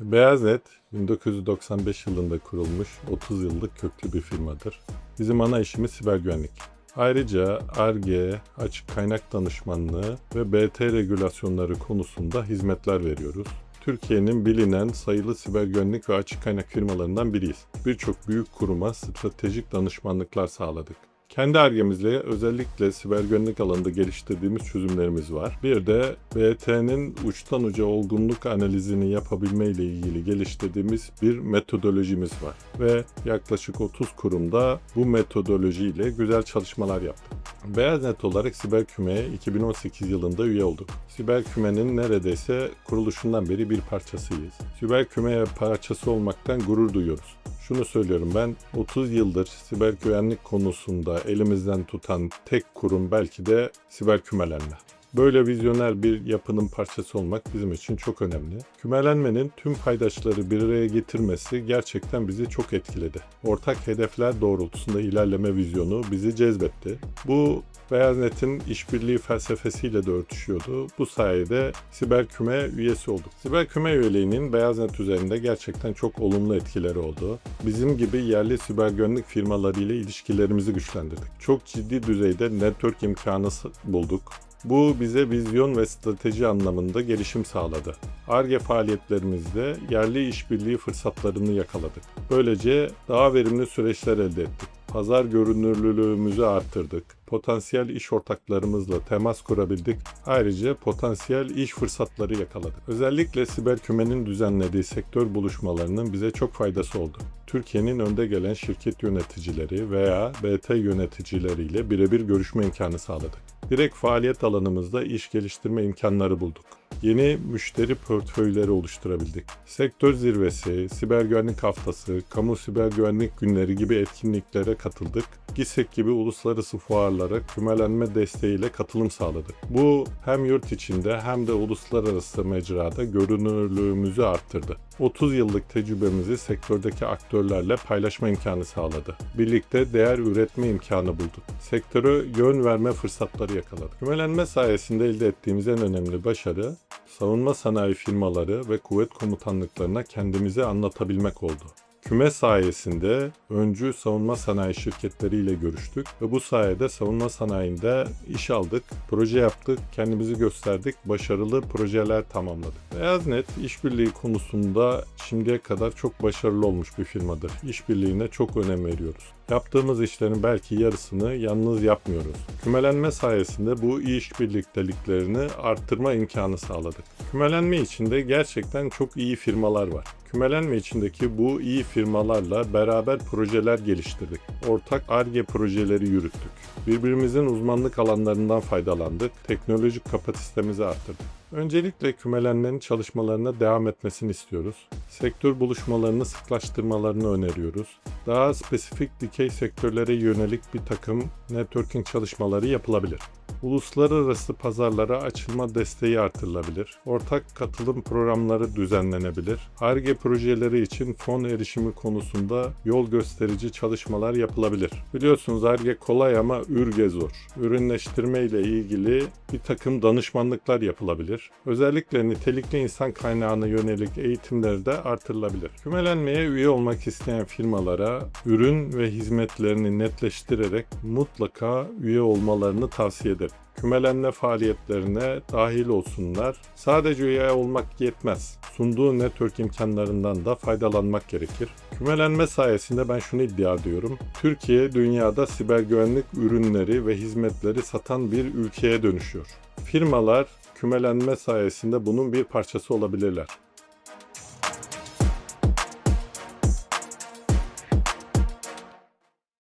Beyaznet 1995 yılında kurulmuş 30 yıllık köklü bir firmadır. Bizim ana işimiz siber güvenlik. Ayrıca ARGE, açık kaynak danışmanlığı ve BT regülasyonları konusunda hizmetler veriyoruz. Türkiye'nin bilinen sayılı siber güvenlik ve açık kaynak firmalarından biriyiz. Birçok büyük kuruma stratejik danışmanlıklar sağladık. Kendi argemizle özellikle siber güvenlik alanında geliştirdiğimiz çözümlerimiz var. Bir de BT'nin uçtan uca olgunluk analizini yapabilme ile ilgili geliştirdiğimiz bir metodolojimiz var. Ve yaklaşık 30 kurumda bu metodolojiyle güzel çalışmalar yaptık. Beyaznet olarak Siber Küme'ye 2018 yılında üye olduk. Siber Küme'nin neredeyse kuruluşundan beri bir parçasıyız. Siber Küme'ye parçası olmaktan gurur duyuyoruz. Şunu söylüyorum ben 30 yıldır siber güvenlik konusunda elimizden tutan tek kurum belki de siber kümelenme. Böyle vizyoner bir yapının parçası olmak bizim için çok önemli. Kümelenmenin tüm paydaşları bir araya getirmesi gerçekten bizi çok etkiledi. Ortak hedefler doğrultusunda ilerleme vizyonu bizi cezbetti. Bu Beyaznet'in işbirliği felsefesiyle de örtüşüyordu. Bu sayede Siber Küme üyesi olduk. Siber Küme üyeliğinin Beyaznet üzerinde gerçekten çok olumlu etkileri oldu. Bizim gibi yerli siber güvenlik firmalarıyla ilişkilerimizi güçlendirdik. Çok ciddi düzeyde network imkanı bulduk. Bu bize vizyon ve strateji anlamında gelişim sağladı. ARGE faaliyetlerimizde yerli işbirliği fırsatlarını yakaladık. Böylece daha verimli süreçler elde ettik. Pazar görünürlülüğümüzü arttırdık. Potansiyel iş ortaklarımızla temas kurabildik. Ayrıca potansiyel iş fırsatları yakaladık. Özellikle siber kümenin düzenlediği sektör buluşmalarının bize çok faydası oldu. Türkiye'nin önde gelen şirket yöneticileri veya BT yöneticileriyle birebir görüşme imkanı sağladık. Direkt faaliyet alanımızda iş geliştirme imkanları bulduk. Yeni müşteri portföyleri oluşturabildik. Sektör zirvesi, siber güvenlik haftası, kamu siber güvenlik günleri gibi etkinliklere katıldık. GİSEK gibi uluslararası fuarlara kümelenme desteğiyle katılım sağladık. Bu hem yurt içinde hem de uluslararası mecrada görünürlüğümüzü arttırdı. 30 yıllık tecrübemizi sektördeki aktörlerle paylaşma imkanı sağladı. Birlikte değer üretme imkanı bulduk. Sektöre yön verme fırsatları yakaladık. Kümelenme sayesinde elde ettiğimiz en önemli başarı, savunma sanayi firmaları ve kuvvet komutanlıklarına kendimizi anlatabilmek oldu. Küme sayesinde öncü savunma sanayi şirketleriyle görüştük ve bu sayede savunma sanayinde iş aldık, proje yaptık, kendimizi gösterdik, başarılı projeler tamamladık. Beyaznet işbirliği konusunda şimdiye kadar çok başarılı olmuş bir firmadır. İşbirliğine çok önem veriyoruz. Yaptığımız işlerin belki yarısını yalnız yapmıyoruz. Kümelenme sayesinde bu iş birlikteliklerini arttırma imkanı sağladık. Kümelenme içinde gerçekten çok iyi firmalar var. Kümelenme içindeki bu iyi firmalarla beraber projeler geliştirdik. Ortak ARGE projeleri yürüttük. Birbirimizin uzmanlık alanlarından faydalandık. Teknolojik kapasitemizi arttırdık. Öncelikle kümelenmenin çalışmalarına devam etmesini istiyoruz. Sektör buluşmalarını sıklaştırmalarını öneriyoruz. Daha spesifik dikey sektörlere yönelik bir takım networking çalışmaları yapılabilir. Uluslararası pazarlara açılma desteği artırılabilir. Ortak katılım programları düzenlenebilir. ARGE projeleri için fon erişimi konusunda yol gösterici çalışmalar yapılabilir. Biliyorsunuz ARGE kolay ama ürge zor. Ürünleştirme ile ilgili bir takım danışmanlıklar yapılabilir. Özellikle nitelikli insan kaynağına yönelik eğitimler de artırılabilir. Kümelenmeye üye olmak isteyen firmalara ürün ve hizmetlerini netleştirerek mutlaka üye olmalarını tavsiye ederim kümelenme faaliyetlerine dahil olsunlar. Sadece üye olmak yetmez. Sunduğu network imkanlarından da faydalanmak gerekir. Kümelenme sayesinde ben şunu iddia ediyorum. Türkiye dünyada siber güvenlik ürünleri ve hizmetleri satan bir ülkeye dönüşüyor. Firmalar kümelenme sayesinde bunun bir parçası olabilirler.